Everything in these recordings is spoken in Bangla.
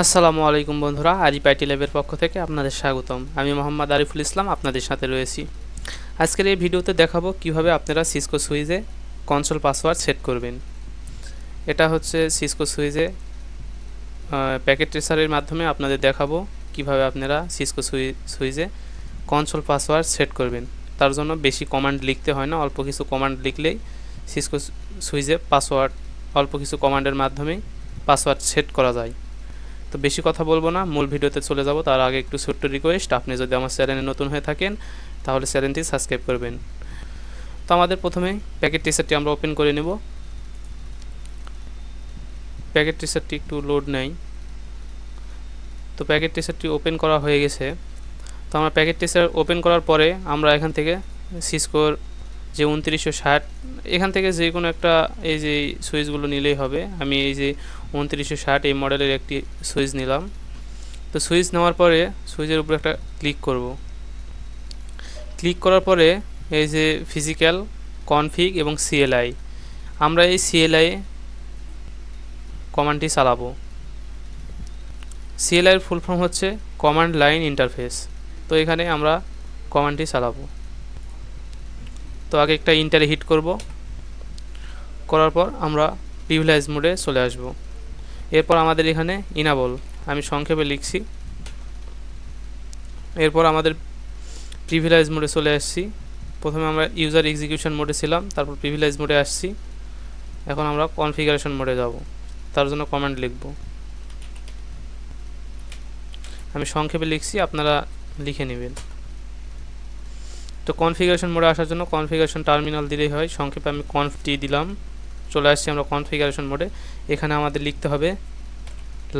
আসসালামু আলাইকুম বন্ধুরা আরিপাইটি ল্যাবের পক্ষ থেকে আপনাদের স্বাগতম। আমি মোহাম্মদ আরিফুল ইসলাম, আপনাদের সাথে রয়েছি। আজকের এই ভিডিওতে দেখাবো কীভাবে আপনারা সিসকো সুইজে কনসোল পাসওয়ার্ড সেট করবেন। এটা হচ্ছে সিসকো সুইজে প্যাকেট ট্রেসারের মাধ্যমে আপনাদের দেখাবো কীভাবে আপনারা সিসকো সুই, সুইজে কনসোল পাসওয়ার্ড সেট করবেন। তার জন্য বেশি কমান্ড লিখতে হয় না, অল্প কিছু কমান্ড লিখলেই সিসকো সুইজে পাসওয়ার্ড, অল্প কিছু কমান্ডের মাধ্যমেই পাসওয়ার্ড সেট করা যায়। তো বেশি কথা বলব না, মূল ভিডিওতে চলে যাব। তার আগে একটু ছোট্ট রিকোয়েস্ট আপনি যদি আমার চ্যানেলে নতুন হয়ে থাকেন, তাহলে চ্যানেলটি সাবস্ক্রাইব করবেন। তো আমাদের প্রথমে প্যাকেট টিসারটি আমরা ওপেন করে নেব। প্যাকেট টিসারটি একটু লোড নেই। তো প্যাকেট টিসারটি ওপেন করা হয়ে গেছে। তো আমরা প্যাকেট টিসার ওপেন করার পরে আমরা এখান থেকে সিসকোর যে উনত্রিশশো ষাট, এখান থেকে যে কোনো একটা এই যে সুইচগুলো নিলেই হবে। আমি এই যে উনত্রিশশো ষাট এই মডেলের একটি সুইচ নিলাম। তো সুইচ নেওয়ার পরে সুইচের উপরে একটা ক্লিক করব। ক্লিক করার পরে এই যে ফিজিক্যাল, কনফিগ এবং সিএলআই। আমরা এই সিএলআই কমান্ডটি চালাবো। সিএলআইয়ের ফুল ফর্ম হচ্ছে কমান্ড লাইন ইন্টারফেস। তো এখানে আমরা কমান্ডটি চালাবো। তো আগে একটা ইন্টারে হিট করব। করার পর আমরা প্রিভিলাইজ মোডে চলে আসব। এরপর আমাদের এখানে ইনাবল আমি সংক্ষেপে লিখছি। এরপর আমাদের প্রিভিলাইজ মোডে চলে আসছি। প্রথমে আমরা ইউজার এক্সিকিউশন মোডে ছিলাম, তারপর প্রিভিলাইজ মোডে আসছি। এখন আমরা কনফিগারেশন মোডে যাব। তার জন্য কমেন্ট লিখব। আমি সংক্ষেপে লিখছি, আপনারা লিখে নেবেন। তো কনফিগারেশন মোডে আসার জন্য কনফিগারেশন টার্মিনাল দিলেই হয়। সংক্ষেপে আমি কনফটি দিলাম। চলে আসছি আমরা কনফিগারেশন মোডে এখানে আমাদের লিখতে হবে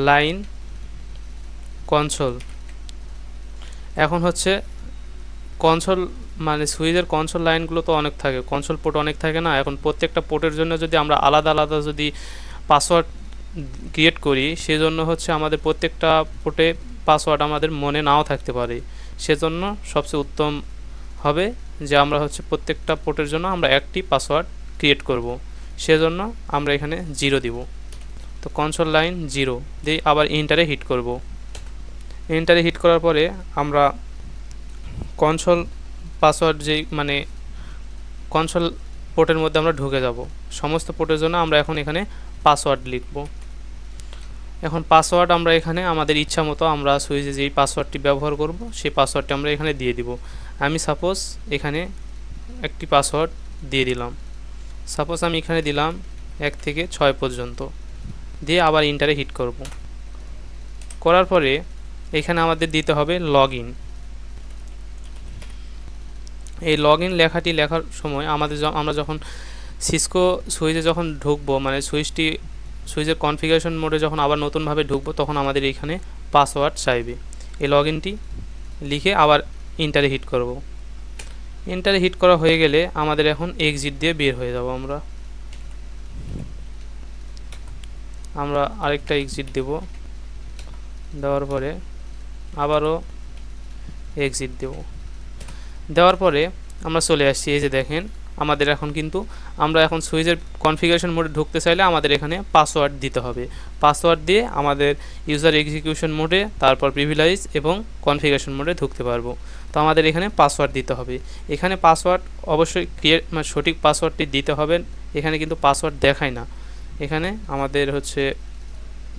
লাইন কনসোল এখন হচ্ছে কনসোল মানে সুইচের কনসোল লাইনগুলো তো অনেক থাকে। কনসোল পোর্ট অনেক থাকে না। এখন প্রত্যেকটা পোর্টের জন্য যদি আমরা আলাদা আলাদা যদি পাসওয়ার্ড ক্রিয়েট করি, সেজন্য হচ্ছে আমাদের প্রত্যেকটা পোর্টে পাসওয়ার্ড আমাদের মনে নাও থাকতে পারে। সেজন্য সবচেয়ে উত্তম হবে যে আমরা হচ্ছে প্রত্যেকটা পোর্টের জন্য আমরা একটি পাসওয়ার্ড ক্রিয়েট করব। সেজন্য আমরা এখানে জিরো দিব। তো কনসোল লাইন জিরো দিয়ে আবার ইন্টারে হিট করব। ইন্টারে হিট করার পরে আমরা কনসোল পাসওয়ার্ড যেই মানে কনসোল পোর্টের মধ্যে আমরা ঢুকে যাব। সমস্ত পোর্টের জন্য আমরা এখন এখানে পাসওয়ার্ড লিখব। এখন পাসওয়ার্ড আমরা এখানে আমাদের ইচ্ছা মতো আমরা সুইচে যেই পাসওয়ার্ডটি ব্যবহার করব, সেই পাসওয়ার্ডটি আমরা এখানে দিয়ে দিব। আমি সাপোজ এখানে একটি পাসওয়ার্ড দিয়ে দিলাম। সাপোজ আমি এখানে দিলাম এক থেকে ছয় পর্যন্ত। দিয়ে আবার ইন্টারে হিট করব। করার পরে এখানে আমাদের দিতে হবে লগ ইন এই লগ ইন লেখাটি লেখার সময় আমাদের আমরা যখন সিসকো সুইচে যখন ঢুকবো মানে সুইচটি সুইচের কনফিগারেশন মোডে যখন আবার নতুনভাবে ঢুকবো, তখন আমাদের এখানে পাসওয়ার্ড চাইবে। এই লগ ইনটি লিখে আবার ইন্টারে হিট করব। ইন্টারে হিট করা হয়ে গেলে আমাদের এখন এক্সিট দিয়ে বের হয়ে যাব আমরা। আমরা আরেকটা এক্সিট দেব। দেওয়ার পরে আবারও এক্সিট দেব। দেওয়ার পরে আমরা চলে আসছি, এই যে দেখেন আমাদের এখন কিন্তু, আমরা এখন সুইচের কনফিগারেশন মোডে ঢুকতে চাইলে আমাদের এখানে পাসওয়ার্ড দিতে হবে। পাসওয়ার্ড দিয়ে আমাদের ইউজার এক্সিকিউশন মোডে তারপর প্রিভিলাইজ এবং কনফিগারেশন মোডে ঢুকতে পারব। তো আমাদের এখানে পাসওয়ার্ড দিতে হবে। এখানে পাসওয়ার্ড অবশ্যই ক্রিয়েট মানে সঠিক পাসওয়ার্ডটি দিতে হবে। এখানে কিন্তু পাসওয়ার্ড দেখায় না। এখানে আমাদের হচ্ছে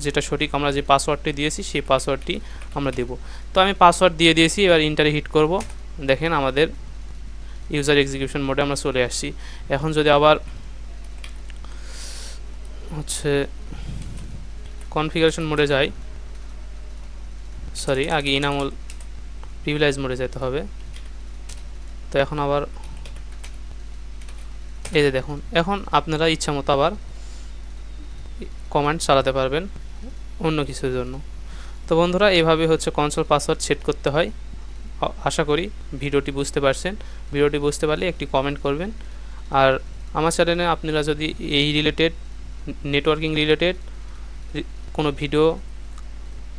যেটা সঠিক, আমরা যে পাসওয়ার্ডটি দিয়েছি, সেই পাসওয়ার্ডটি আমরা দেব। তো আমি পাসওয়ার্ড দিয়ে দিয়েছি, এবার ইন্টারে হিট করব। দেখেন আমাদের ইউজার এক্সিকিউশন মোডে আমরা চলে আসছি। এখন যদি আবার হচ্ছে কনফিগারেশন মোডে যাই সরি আগে ইনামল প্রিভিলাইজ মোডে যেতে হবে। তো এখন আবার এই যে দেখুন, এখন আপনারা ইচ্ছা মতো আবার কমান্ড চালাতে পারবেন অন্য কিছুর জন্য। তো বন্ধুরা, এভাবে হচ্ছে কনসোল পাসওয়ার্ড সেট করতে হয়। আশা করি ভিডিওটি বুঝতে পারছেন। ভিডিওটি বুঝতে পারলে একটি কমেন্ট করবেন। আর আমার চ্যানেলে আপনারা যদি এই রিলেটেড নেটওয়ার্কিং রিলেটেড কোনো ভিডিও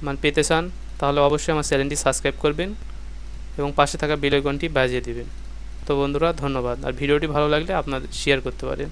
মানে পেতে চান, তাহলে অবশ্যই আমার চ্যানেলটি সাবস্ক্রাইব করবেন এবং পাশে থাকা বেল আইকনটি বাজিয়ে দেবেন। তো বন্ধুরা, ধন্যবাদ। আর ভিডিওটি ভালো লাগলে আপনাদের শেয়ার করতে পারেন।